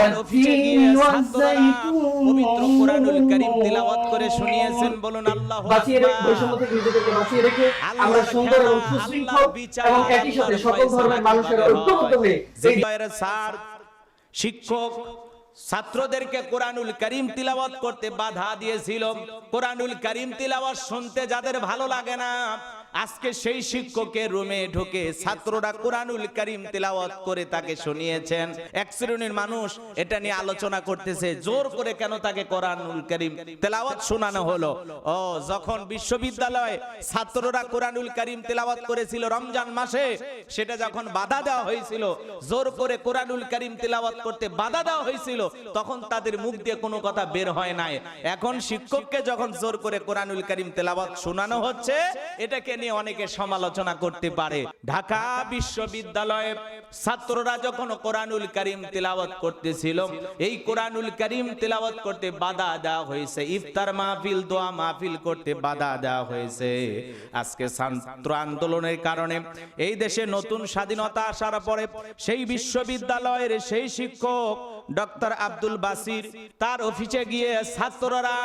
তার অফিসে গিয়ে পবিত্র কোরআনুল কারীম তিলাওয়াত করে শুনিয়েছেন বলুন আল্লাহু বাঁচিয়ে রেখে বৈষম্য থেকে নিজেদেরকে বাঁচিয়ে রেখে আমরা সুন্দর এবং সুশৃঙ্খল এবং একই সাথে সকল ধর্মের মানুষের ঐক্যবদ্ধ হয়ে যে স্যার শিক্ষক ছাত্রদেরকে কোরআনুল করিম তিলাওয়াত করতে বাধা দিয়েছিল। কোরআনুল করিম তিলাওয়াত শুনতে যাদের ভালো লাগে না আজকে সেই শিক্ষকের রুমে ঢুকে ছাত্ররা কোরআনুল করিম তিলাওয়াত করে তাকে শুনিয়েছেন। এক শ্রেণির মানুষ এটা নিয়ে আলোচনা করতেছে। জোর করে কেন তাকে কোরআনুল করিম তেলাওয়াত শোনানো হলো? ও যখন বিশ্ববিদ্যালয়ে ছাত্ররা কোরআনুল করিম তেলাওয়াত করেছিল রমজান মাসে সেটা যখন বাধা দেওয়া হয়েছিল জোর করে কোরআনুল করিম তেলাওয়াত করতে বাধা দেওয়া হয়েছিল তখন তাদের মুখ দিয়ে কোনো কথা বের হয় নাই। এখন শিক্ষককে যখন জোর করে কোরআনুল করিম তেলাওয়াত শোনানো হচ্ছে এটাকে নিয়ে অনেকে সমালোচনা করতে পারে। ঢাকা বিশ্ববিদ্যালয়ে ছাত্ররা যখন কোরআনুল করিম তেলাওয়াত করতেছিল, এই কোরআনুল করিম তেলাওয়াত করতে বাধা দেওয়া হয়েছে। ইফতার মাহফিল, দোয়া মাহফিল করতে বাধা দেওয়া হয়েছে। আজকে ছাত্র আন্দোলনের কারণে এই দেশে নতুন স্বাধীনতা আসার পরে সেই বিশ্ববিদ্যালয়ের সেই শিক্ষক ডক্টর আব্দুল বাসির তার অফিসে গিয়ে ছাত্ররা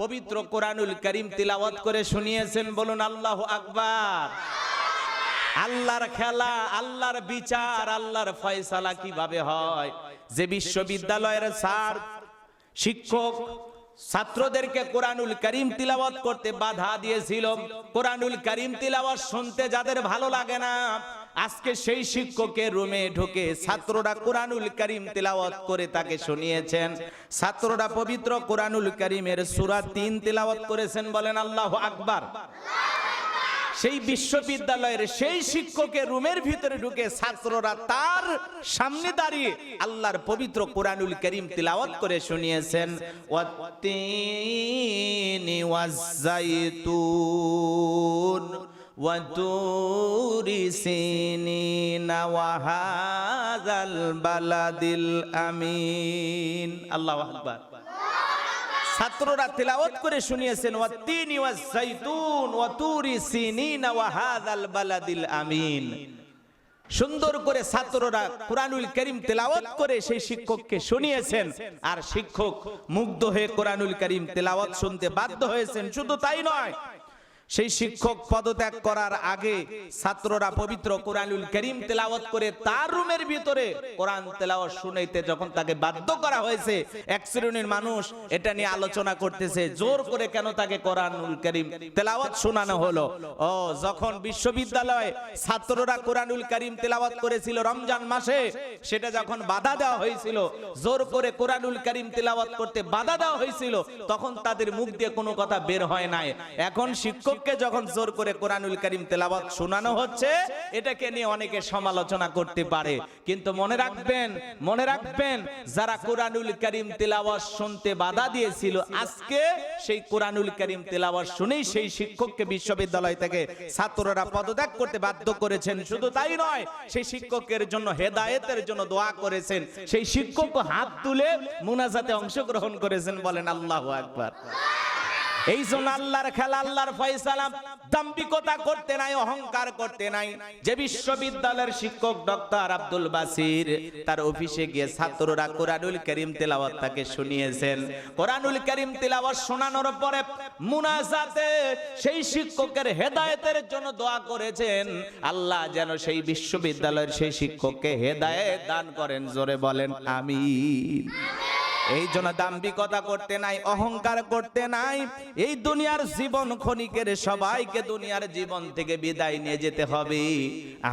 পবিত্র কোরআনুল করিম তিলাওয়াত করে শুনিয়েছেন, বলুন আল্লাহ আকবার। আল্লাহর খেলা, আল্লাহর বিচার, আল্লাহর ফয়সালা কীভাবে হয়? যে বিশ্ববিদ্যালয়ের স্যার, শিক্ষক, ছাত্রদেরকে কোরআনুল করিম তিলাওয়াত করতে বাধা দিয়েছিল। কোরআনুল করিম তিলাওয়াত শুনতে যাদের ভালো লাগে না আজকে সেই শিক্ষকের রুমে ঢুকে ছাত্ররা কোরআনুল করিম তেলাওয়াত করে তাকে শুনিয়েছেন। ছাত্ররা পবিত্র কোরআনুল করিমের সূরা তিন তেলাওয়াত করেছেন বলেন আল্লাহ আকবার। সেই বিশ্ববিদ্যালয়ের সেই শিক্ষকের রুমের ভিতরে ঢুকে ছাত্ররা তার সামনে দাঁড়িয়ে আল্লাহর পবিত্র কোরআনুল করিম তিলাওয়াত করে শুনিয়েছেন। ওয়াত্তিনি وتور سينين وهذا البلد الأمين الله أكبر ছাত্ররা তেলাওয়াত করে শুনিয়েছেন ওয়াতিনি ওয়াজাইতুন ওয়াতুরি সিনিনা ওয়া হাযাল বালাদিল আমিন সুন্দর করে ছাত্ররা কোরআনুল করিম তেলাওয়াত করে সেই শিক্ষককে শুনিয়েছেন আর শিক্ষক মুগ্ধ হয়ে কোরআনুল করিম তেলাওয়াত শুনতে বাধ্য হয়েছেন শুধু তাই নয় সেই শিক্ষক পদত্যাগ করার আগে ছাত্ররা পবিত্র কোরআনুল করিম তেলাওয়াত করে তার রুমের ভিতরে কোরআন তেলাওয়াত শুনাইতে যখন তাকে বাধ্য করা হয়েছে, এক শ্রেণির মানুষ এটা নিয়ে আলোচনা করতেছে, জোর করে কেন তাকে কোরআনুল করিম তেলাওয়াত শোনানো হলো? ও, যখন বিশ্ববিদ্যালয়ে ছাত্ররা কোরআনুল করিম তেলাওয়াত করেছিল রমজান মাসে, সেটা যখন বাধা দেওয়া হয়েছিল, জোর করে কোরআনুল করিম তেলাওয়াত করতে বাধা দেওয়া হয়েছিল, তখন তাদের মুখ দিয়ে কোনো কথা বের হয় নাই। এখন শিক্ষককে যখন জোর করে কোরআনুল করিম তেলাওয়াত শোনানো হচ্ছে, এটাকে নিয়ে অনেকে সমালোচনা করতে পারে। কিন্তু মনে রাখবেন মনে রাখবেন, যারা কোরআনুল করিম তেলাওয়াত শুনতে বাধা দিয়েছিল, আজকে সেই কোরআনুল করিম তেলাওয়াত শুনেই সেই শিক্ষককে বিশ্ববিদ্যালয় থেকে ছাত্ররা পদত্যাগ করতে বাধ্য করেছেন। শুধু তাই নয়, সেই শিক্ষকের জন্য হেদায়েতের জন্য দোয়া করেছেন। সেই শিক্ষক হাত তুলে মুনাজাতে অংশগ্রহণ করেছেন বলেন আল্লাহু আকবার। এই জন্য আল্লাহর খেলা, আল্লাহর ফয়সালা দাম্পিকতা করতে নাই, অহংকার করতে নাই। যে বিশ্ববিদ্যালয়ের শিক্ষক ডক্টর আব্দুল বাসির, তার অফিসে গিয়ে ছাত্ররা কোরআনুল করিম তেলাওয়াত তাকে শুনিয়েছেন। কোরআনুল করিম তেলাওয়াত শোনানোর পরে মুনাজাতে সেই শিক্ষকের হেদায়েতের জন্য দোয়া করেছেন। আল্লাহ যেন সেই বিশ্ববিদ্যালয়ের সেই শিক্ষককে হেদায়েত দান করেন, জোরে বলেন, আমিন। এই জন্য দাম্ভিকতা করতে নাই, অহংকার করতে নাই। এই দুনিয়ার জীবন ক্ষণিকের সবাইকে দুনিয়ার জীবন থেকে বিদায় নিয়ে যেতে হবে।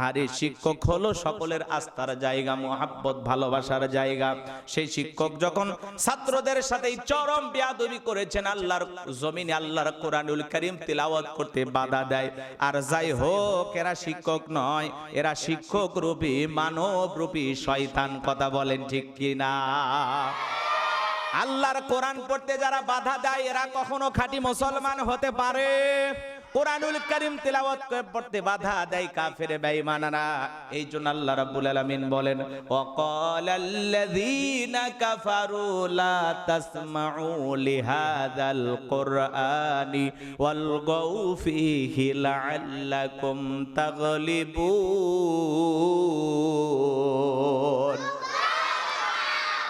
আর এই শিক্ষক হলো সকলের আস্থার জায়গা, মোহাব্বত, ভালোবাসার জায়গা। সেই শিক্ষক যখন ছাত্রদের সাথে চরম বিয়াদবি করেছেন, আল্লাহর জমিনে, আল্লাহর কোরআনুল করিম তিলাওয়াত করতে বাধা দেয়। আর যাই হোক, এরা শিক্ষক নয়, এরা শিক্ষক রূপী, মানব রূপী শয়তান, কথা বলেন ঠিক কিনা? আল্লাহর কোরআন পড়তে যারা বাধা দেয়, এরা কখনো খাঁটি মুসলমান হতে পারে। কোরআনুল করিম করে পড়তে বাধা দেয় কাফের বেঈমানারা। এই জন্য আল্লাহ রাব্বুল আলামিন বলেন ওয়াকালাল্লাযীনা কাফারু লা তাসমাউ লিহাযাল কুরআনি ওয়ালগাউ ফীহি লাআল্লাকুম তাগলিবুন।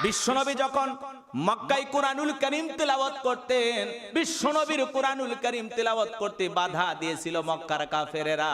বিশ্বনবী যখন মক্কায় কোরআনুল করিম তেলাওয়াত করতেন, বিশ্বনবীর কোরআনুল করিম তেলাওয়াত করতে বাধা দিয়েছিল মক্কার কাফেরেরা।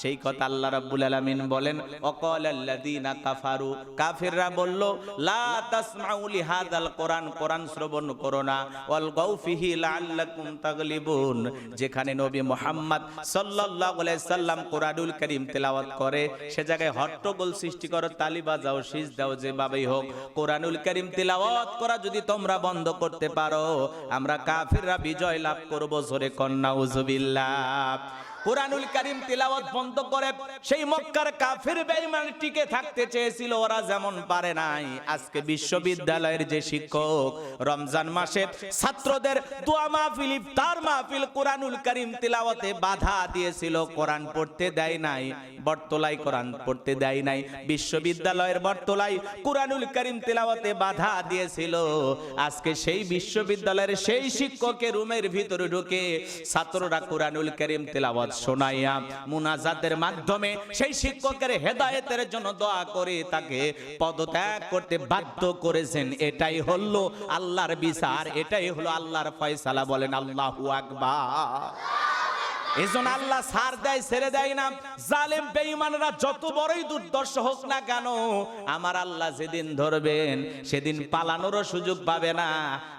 সেই কথা আল্লাহ রাব্বুল আলামিন বলেন অকল আল্লাযীনা কাফারু কাফেররা বলল, লা তাসমাউ লিহাযাল কোরআন কোরআন শ্রবণ করো না। ওয়াল গাউফিহি লাআল্লাকুম তাগলিবুন যেখানে নবী মুহাম্মদ সাল্লাল্লাহু আলাইহি সাল্লাম কোরআনুল করিম তেলাওয়াত করে। সে জায়গায় হট্টগোল সৃষ্টি করো, তালি বাজাও শীষ দাও যেভাবেই হোক। কোরআনুল করিম তেলাওয়াত করা যদি তোমরা বন্ধ করতে পারো আমরা কাফিররা বিজয় লাভ করব জোরে কন্যা উজুবিল্লাহ কোরআনুল করিম তিলাওয়াত বন্ধ করে সেই মক্কার কাফির বেঈমান টিকে থাকতে চেয়েছিল, ওরা যেমন পারে নাই। আজকে বিশ্ববিদ্যালয়ের যে শিক্ষক রমজান মাসে ছাত্রদের দোয়া মাহফিল, ইফতার মাহফিল কোরআনুল করিম তিলাওয়াতে বাধা দিয়েছিল, কোরআন পড়তে দেয় নাই, বটতলায় কোরআন পড়তে দেয় নাই। বিশ্ববিদ্যালয়ের বটতলায় কোরআনুল করিম তিলাওয়াতে বাধা দিয়েছিল। আজকে সেই বিশ্ববিদ্যালয়ের সেই শিক্ষকের রুমের ভিতরে ঢুকে ছাত্ররা কোরআনুল করিম তেলাওয়াত শোনাইয়া মুনাজাতের মাধ্যমে সেই শিক্ষকের হেদায়েতের জন্য দোয়া করে তাকে পদত্যাগ করতে বাধ্য করেছেন। এটাই হলো আল্লাহর বিচার, এটাই হলো আল্লাহর ফয়সালা। বলেন, আল্লাহু আকবার। এজন্য আল্লাহ সার দেয়, ছেড়ে দেয় না। জালেম, বেঈমানরা যত বড়ই দুর্দর্শ হোক না কেন, আমার আল্লাহ যেদিন ধরবেন, সেদিন পালানোরও সুযোগ পাবে না।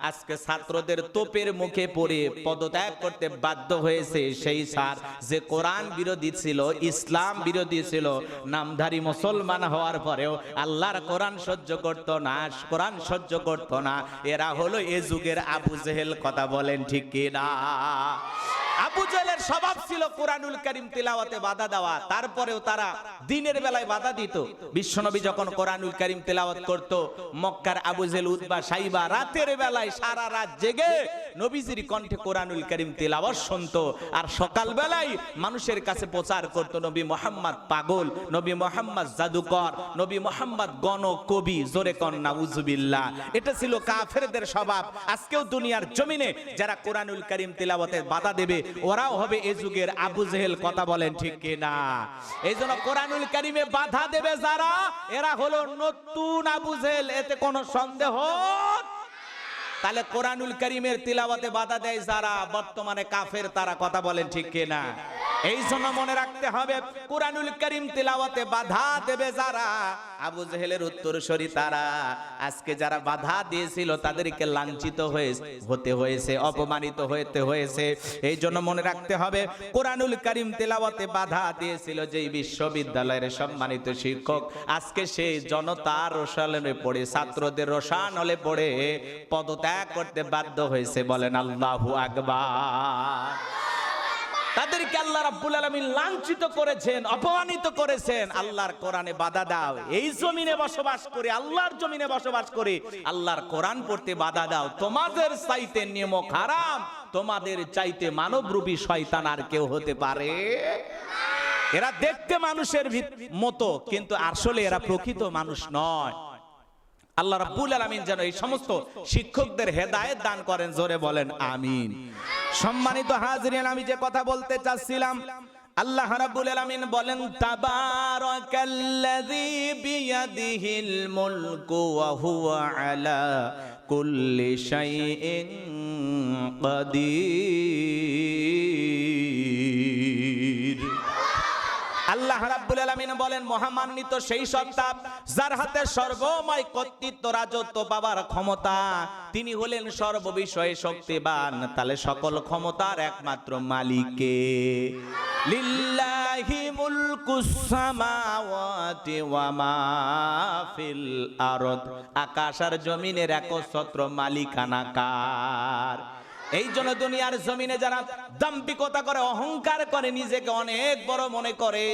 আজকে ছাত্রদের তোপের মুখে পড়ে পদত্যাগ করতে বাধ্য হয়েছে সেই সার যে কোরআন বিরোধী ছিল, ইসলাম বিরোধী ছিল। নামধারী মুসলমান হওয়ার পরেও আল্লাহর কোরআন সহ্য করতো না, কোরআন সহ্য করতো না। এরা হলো এ যুগের আবু জেহেল, কথা বলেন ঠিক কিনা? আবু জাহেলের স্বভাব ছিল কোরআনুল করিম তেলাওয়াতে বাধা দেওয়া। তারপরেও তারা দিনের বেলায় বাধা দিত। বিশ্বনবী যখন কোরআনুল করিম তেলাওয়াত করত, মক্কার আবু জেল উদ্বা সাইবা, রাতের বেলায় সারা রাত জেগে নবীজির কণ্ঠে কোরআনুল করিম তেলাওয়াত শুনতো আর সকাল বেলায় মানুষের কাছে প্রচার করত, নবী মোহাম্মদ পাগল, নবী মোহাম্মদ জাদুকর, নবী মোহাম্মদ গণ কবি জোরে কন্যা উজুবিল্লাহ এটা ছিল কাফেরদের স্বভাব। আজকেও দুনিয়ার জমিনে যারা কোরআনুল করিম তেলাওয়াতে বাধা দেবে, ওরাও হবে এ যুগের আবু জেহেল, কথা বলেন ঠিক কিনা? এই জন্য কোরআনুল করিমে বাধা দেবে যারা, এরা হলো নতুন আবু জেহেল, এতে কোনো সন্দেহ তাহলে কোরআনুল করিমের তিলাওয়াতে বাধা দেয় যারা বর্তমানে কাফের তারা কথা বলেন ঠিক কিনা? এই জন্য মনে রাখতে হবে, কোরআনুল করিম তিলাওয়াতে বাধা দেবে যারা। আবু জেহেলের উত্তরসূরি তারা। আজকে যারা বাধা দিয়েছিল, তাদেরকে লাঞ্ছিত হয়ে হতে হয়েছে, অপমানিত হতে হয়েছে। এই জন্য মনে রাখতে হবে, কোরআনুল করিম তেলাওয়াতে বাধা দিয়েছিল যেই বিশ্ববিদ্যালয়ের সম্মানিত শিক্ষক। আজকে সেই জনতার রোশানলে পড়ে, ছাত্রদের রোশানলে পড়ে, পদত্যাগ করতে বাধ্য হয়েছে, বলেন আল্লাহু আকবার। তাদেরকে আল্লাহ রাব্বুল আলামিন লাঞ্ছিত করেছেন, অপমানিত করেছেন। আল্লাহর কোরআনে বাধা দাও। এই জমিনে বসবাস করে, আল্লাহর জমিনে বসবাস করে। আল্লাহর কোরআন পড়তে বাধা দাও। তোমাদের চাইতে নিয়ম হারাম তোমাদের চাইতে মানবরূপী শয়তান আর কেউ হতে পারে। এরা দেখতে মানুষের মতো, কিন্তু আসলে এরা প্রকৃত মানুষ নয়। আল্লাহ রাব্বুল আলামিন যেন এই সমস্ত শিক্ষকদের হেদায়েত দান করেন, জোরে বলেন, আমিন। সম্মানিত হাজরিন, আমি যে কথা বলতে চাচ্ছিলাম, আল্লাহ রাব্বুল আলামিন বলেন, তাবারাকাল্লাযী বিয়াদিহিল মুলকু ওয়া হুয়া আলা কুল্লি শাইইন কাদির আল্লাহ রাব্বুল আলামিন বলেন, মহামান্বিত সেই সত্তা যার হাতে সর্বময় কর্তৃত্ব, রাজত্ব পাবার ক্ষমতা, তিনি হলেন সর্ববিষয়ে শক্তিবান। তাহলে সকল ক্ষমতার একমাত্র মালিকে। লিল্লাহি মুলকুস সামাওয়াতি ওয়া মা ফিল আরদ। আকাশ আর জমিনের একচ্ছত্র মালিকানা কার এই জন্য দুনিয়ার জমিনে যারা দাম্পিকতা করে, অহংকার করে, নিজেকে অনেক বড় মনে করে,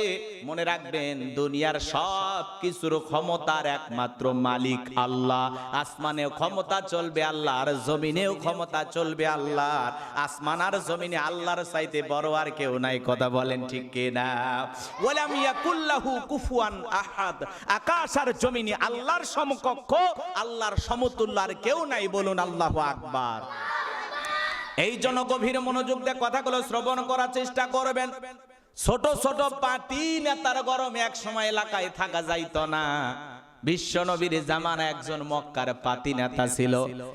মনে রাখবেন দুনিয়ার সব কিছুর ক্ষমতার একমাত্র মালিক আল্লাহ। আসমানেও ক্ষমতা চলবে আল্লাহর জমিনেও ক্ষমতা চলবে আল্লাহর আসমান আর জমিনে আল্লাহর চাইতে বড় আর কেউ নাই, কথা বলেন ঠিক কিনা? ওয়ালাম কুফুয়ান আহাদ। আকাশ আর জমিনে আল্লাহর সমকক্ষ, আল্লাহর সমতুল্য আর কেউ নাই, বলুন আল্লাহু আকবার। এই জন্য গভীর মনোযোগ দিয়ে কথাগুলো শ্রবণ করার চেষ্টা করবেন। ছোট ছোট পার্টি নেতার গরমে এক সময় এলাকায় থাকা যাইত না। বিশ্ব নবীর জামানা একজন মক্কার পাতি নেতা ছিল।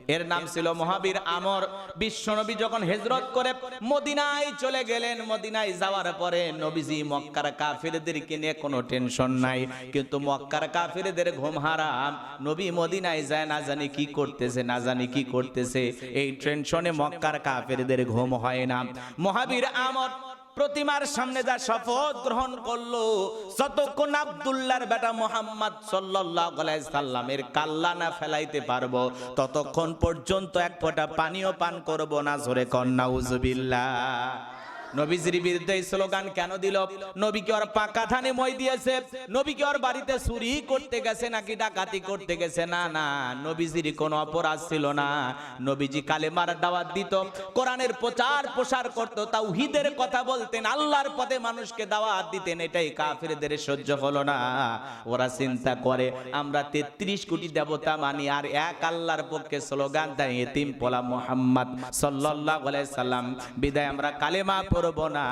এর নাম ছিল মহাবীর আমর। বিশ্ব নবী যখন হেজরত করে মদিনায় চলে গেলেন, মদিনায় যাওয়ার পরে নবীজি মক্কার কাফিরদেরকে নিয়ে কোনো টেনশন নাই। কিন্তু মক্কার কাফিরদের ঘুম হারাম। নবী মদিনায় যায়, না জানি কি করতেছে, না জানি কি করতেছে। এই টেনশনে মক্কার কাফিরদের ঘুম হয় না। মহাবীর আমর প্রতিমার সামনে যা শপথ গ্রহণ করল, যতক্ষণ আবদুল্লার বেটা মোহাম্মদ আলাইহি সাল্লামের কাল্লা না ফেলাইতে পারব, ততক্ষণ পর্যন্ত এক ফোঁটা পানিও পান করব না, জোরে কন্যা উজবিল্লাহ নবীজির বিরুদ্ধে স্লোগান কেন দিল? ওর পাকা থানে মই দিয়েছে। ওর বাড়িতে চুরি করতে গেছে নাকি ডাকাতি করতে গেছে? না না, নবীজির কোনো অপরাধ ছিল না। নবীজি দাওয়াত দিত, কোরআনের প্রচার প্রসার করত কথা বলতেন, আল্লাহর মানুষকে দাওয়াত দিতেন। এটাই কাফিরদের সহ্য হলো না। ওরা চিন্তা করে, আমরা 33 কোটি দেবতা মানি, আর এক আল্লাহর পক্ষে স্লোগান দেয় এতিম পোলা মোহাম্মদ সাল্লাল্লাহু সাল্লাম। বিদায়, আমরা কালেমা পড়ব না।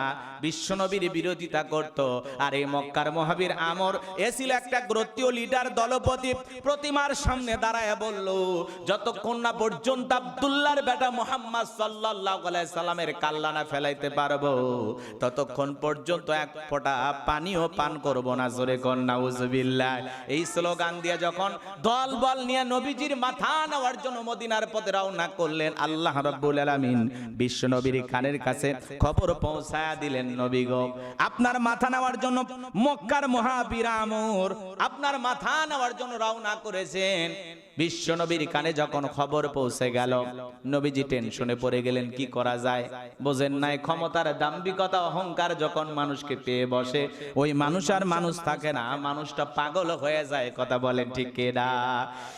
বিশ্বনবীর বিরোধিতা করত। আর এই মক্কার মহাবীর আমর এ ছিল একটা গ্রতীয় লিডার দলপতি। প্রতিমার সামনে দাঁড়ায় বলল, যতক্ষণ না পর্যন্ত আব্দুল্লাহর বেটা মোহাম্মদ আলাইহি সাল্লামের কাল্লানা ফেলাইতে পারব, ততক্ষণ পর্যন্ত এক ফোঁটা পানিও পান করব না। জোরে কন, নাউজুবিল্লাহ। এই স্লোগান দিয়ে যখন দল বল নিয়ে নবীজির মাথা নেওয়ার জন্য মদিনার পথে রওনা করলেন, আল্লাহ রাব্বুল আলামিন বিশ্ব নবীর কানের কাছে খবর পৌঁছায়া দিলেন নবী আপনার মাথা নেওয়ার জন্য মক্কার আপনার মাথা নেওয়ার জন্য রওনা করেছেন। বিশ্ব নবীর কানে যখন খবর পৌঁছে গেল, নবীজি টেনশনে পড়ে গেলেন, কি করা যায়? বোঝেন নাই, ক্ষমতার দাম্ভিকতা, অহংকার যখন মানুষকে পেয়ে বসে, ওই মানুষ আর মানুষ থাকে না, মানুষটা পাগল হয়ে যায়, কথা বলেন ঠিক কেডা